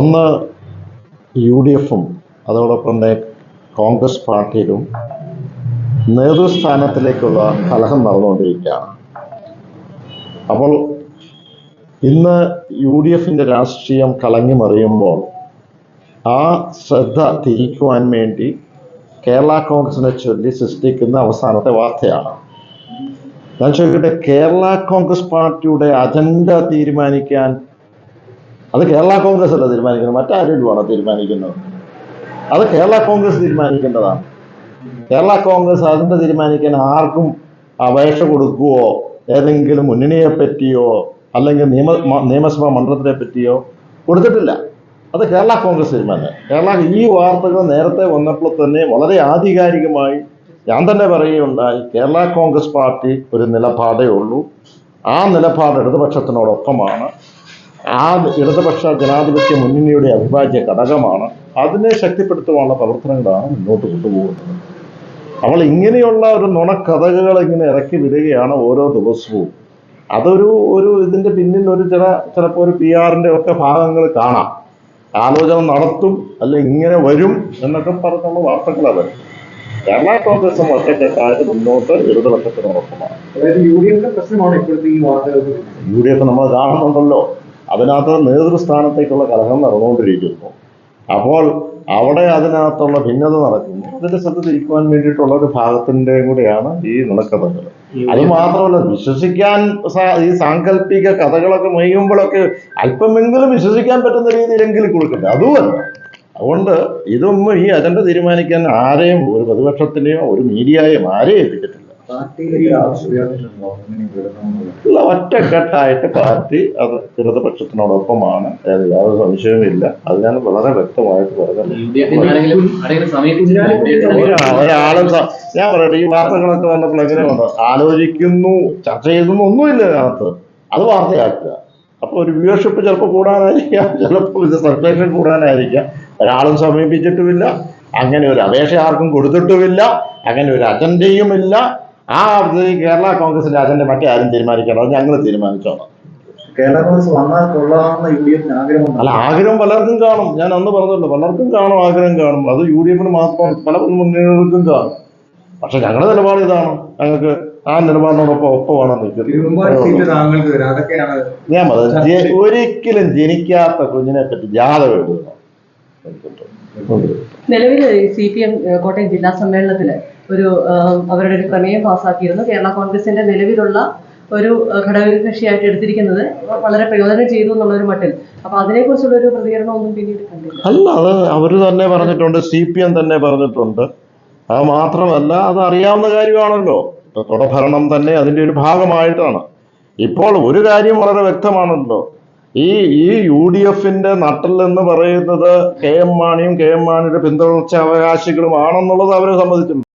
ഒന്ന് U D എഫും അതോടൊപ്പം തന്നെ കോൺഗ്രസ് പാർട്ടിയിലും നേതൃസ്ഥാനത്തിലേക്കുള്ള കലഹം നടന്നുകൊണ്ടിരിക്കുകയാണ്. അപ്പോൾ ഇന്ന് യു ഡി എഫിന്റെ രാഷ്ട്രീയം കലങ്ങി മറിയുമ്പോൾ ആ ശ്രദ്ധ തിരിക്കുവാൻ വേണ്ടി കേരള കോൺഗ്രസിനെ ചൊല്ലി സൃഷ്ടിക്കുന്ന അവസാനത്തെ വാർത്തയാണ്. ഞാൻ ചോദിക്കട്ടെ കേരള കോൺഗ്രസ് പാർട്ടിയുടെ അജണ്ട തീരുമാനിക്കാൻ അത് കേരള കോൺഗ്രസ് അല്ല തീരുമാനിക്കുന്നത് മറ്റാരുമാണ് തീരുമാനിക്കുന്നത്? അത് കേരള കോൺഗ്രസ് തീരുമാനിക്കേണ്ടതാണ്. കേരള കോൺഗ്രസ് അതിന്റെ തീരുമാനിക്കാൻ ആർക്കും അപേക്ഷ കൊടുക്കുവോ? ഏതെങ്കിലും മുന്നണിയെ പറ്റിയോ? അല്ലെങ്കിൽ നിയമ നിയമസഭാ മണ്ഡലത്തിനെ പറ്റിയോ? കൊടുത്തിട്ടില്ല. അത് കേരള കോൺഗ്രസ് തീരുമാനം. കേരള ഈ വാർത്തകൾ നേരത്തെ വന്നപ്പോൾ തന്നെ വളരെ ആധികാരികമായി ഞാൻ തന്നെ പറയുകയുണ്ടായി കേരള കോൺഗ്രസ് പാർട്ടി ഒരു നിലപാടേ ഉള്ളൂ. ആ നിലപാട് ഇടതുപക്ഷത്തിനോടൊപ്പമാണ്. ആ ഇടതുപക്ഷ ജനാധിപത്യ മുന്നണിയുടെ അവിഭാജ്യ ഘടകമാണ്. അതിനെ ശക്തിപ്പെടുത്തുവാനുള്ള പ്രവർത്തനങ്ങളാണ് മുന്നോട്ട് കൊണ്ടുപോകുന്നത്. അവൾ ഇങ്ങനെയുള്ള ഒരു നുണക്കഥകൾ ഇങ്ങനെ ഇറക്കി വിടുകയാണ് ഓരോ ദിവസവും. അതൊരു ഒരു ഇതിന്റെ പിന്നിൽ ഒരു ചില ചിലപ്പോൾ ഒരു പി ആറിന്റെ ഒക്കെ ഭാഗങ്ങൾ കാണാം. ആലോചന നടത്തും അല്ലെ ഇങ്ങനെ വരും എന്നൊക്കെ പറഞ്ഞുള്ള വാർത്തകളത് കേരള കോൺഗ്രസും ഒറ്റക്കെട്ടായിട്ട് മുന്നോട്ട് ഇടതുപക്ഷത്തിനോടൊപ്പമാണ് അതായത് യു ഡി എഫിന്റെ പ്രശ്നമാണ് ഇപ്പോഴത്തെ ഈ യു ഡി എഫ് നമ്മൾ കാണുന്നുണ്ടല്ലോ. അതിനകത്ത് നേതൃസ്ഥാനത്തേക്കുള്ള കലഹം നടന്നുകൊണ്ടിരിക്കുന്നു. അപ്പോൾ അവിടെ അതിനകത്തുള്ള ഭിന്നത നടക്കുന്നു. അതിന്റെ ശ്രദ്ധ തിരിക്കുവാൻ വേണ്ടിയിട്ടുള്ള ഒരു ഭാഗത്തിന്റെ കൂടെയാണ് ഈ നുണക്കഥകൾ. അത് മാത്രമല്ല വിശ്വസിക്കാൻ ഈ സാങ്കല്പിക കഥകളൊക്കെ മെയ്യുമ്പോഴൊക്കെ അല്പമെങ്കിലും വിശ്വസിക്കാൻ പറ്റുന്ന രീതിയിലെങ്കിലും കൊടുക്കട്ടെ അതുമല്ല അതുകൊണ്ട് ഇതൊന്നും ഈ അജണ്ട തീരുമാനിക്കാൻ ആരെയും ഒരു പ്രതിപക്ഷത്തിനെയോ ഒരു മീഡിയയെയും ആരെയും ഏൽപ്പിച്ചിട്ടില്ല ഒറ്റക്കെട്ടായിട്ട് പാർട്ടി അത് ഇടതുപക്ഷത്തിനോടൊപ്പമാണ്. അതിൽ യാതൊരു സംശയവുമില്ല അത് ഞാൻ വളരെ വ്യക്തമായിട്ട് പറഞ്ഞു ഒരാളും ഞാൻ പറയട്ടെ ഈ വാർത്തകളൊക്കെ വന്നപ്പോൾ എങ്ങനെ വന്നു? ആലോചിക്കുന്നു ചർച്ച ചെയ്യുന്നു ഒന്നുമില്ല അതിനകത്ത് അത് വാർത്തയാക്കുക. അപ്പൊ ഒരു വ്യൂവർഷിപ്പ് ചിലപ്പോൾ കൂടാനായിരിക്കാം ചിലപ്പോൾ ഇത് സർക്കുലേഷൻ കൂടാനായിരിക്കാം. ഒരാളും സമീപിച്ചിട്ടുമില്ല. അങ്ങനെ ഒരു അപേക്ഷ ആർക്കും കൊടുത്തിട്ടുമില്ല. അങ്ങനെ ഒരു അജണ്ടയുമില്ല. ആ അർത്ഥത്തിൽ കേരള കോൺഗ്രസിന്റെ അജണ്ട മറ്റേ ആരും തീരുമാനിക്കണം അത് ഞങ്ങൾ തീരുമാനിച്ചോണം കേരള കോൺഗ്രസ് വന്നാൽ കൊള്ളാമെന്ന യു ഡി എഫിന് ആഗ്രഹം അല്ല ആഗ്രഹം പലർക്കും കാണും. ഞാൻ അന്ന് പറഞ്ഞല്ലോ പലർക്കും കാണും ആഗ്രഹം കാണും. അത് യു ഡി എഫിന് മാത്രം പല മുന്നണികൾക്കും കാണും. പക്ഷെ ഞങ്ങളുടെ നിലപാട് ഇതാണ്. ഞങ്ങൾക്ക് ആ നിലപാടിനോടൊപ്പം ഒപ്പമാണ് ഞാൻ പറഞ്ഞത് ഒരിക്കലും ജനിക്കാത്ത കുഞ്ഞിനെ പറ്റി ജാഥ എഴുതുക. നിലവിൽ സി പി എം കോട്ടയം ജില്ലാ സമ്മേളനത്തിൽ ഒരു അവരുടെ ഒരു പ്രമേയം പാസാക്കിയിരുന്നു കേരള കോൺഗ്രസിന്റെ നിലവിലുള്ള ഒരു ഘടകകക്ഷിയായിട്ട് എടുത്തിരിക്കുന്നത് വളരെ പ്രയോജനം ചെയ്തു എന്നുള്ളൊരു മട്ടിൽ. അപ്പൊ അതിനെക്കുറിച്ചുള്ള ഒരു പ്രതികരണം ഒന്നും പിന്നീട് കണ്ടില്ല. അല്ല അത് അവർ തന്നെ പറഞ്ഞിട്ടുണ്ട് സി പി എം തന്നെ പറഞ്ഞിട്ടുണ്ട്. അത് മാത്രമല്ല അത് അറിയാവുന്ന കാര്യമാണല്ലോ തുടഭരണം തന്നെ അതിന്റെ ഒരു ഭാഗമായിട്ടാണ്. ഇപ്പോൾ ഒരു കാര്യം വളരെ വ്യക്തമാണല്ലോ. ഈ ഈ യു ഡി എഫിന്റെ നട്ടൽ എന്ന് പറയുന്നത് കെ എം മാണിയും കെ എം മാണിയുടെ പിന്തുടർച്ച അവകാശികളുമാണെന്നുള്ളത് അവരെ സംബന്ധിച്ചിട്ടുണ്ട്.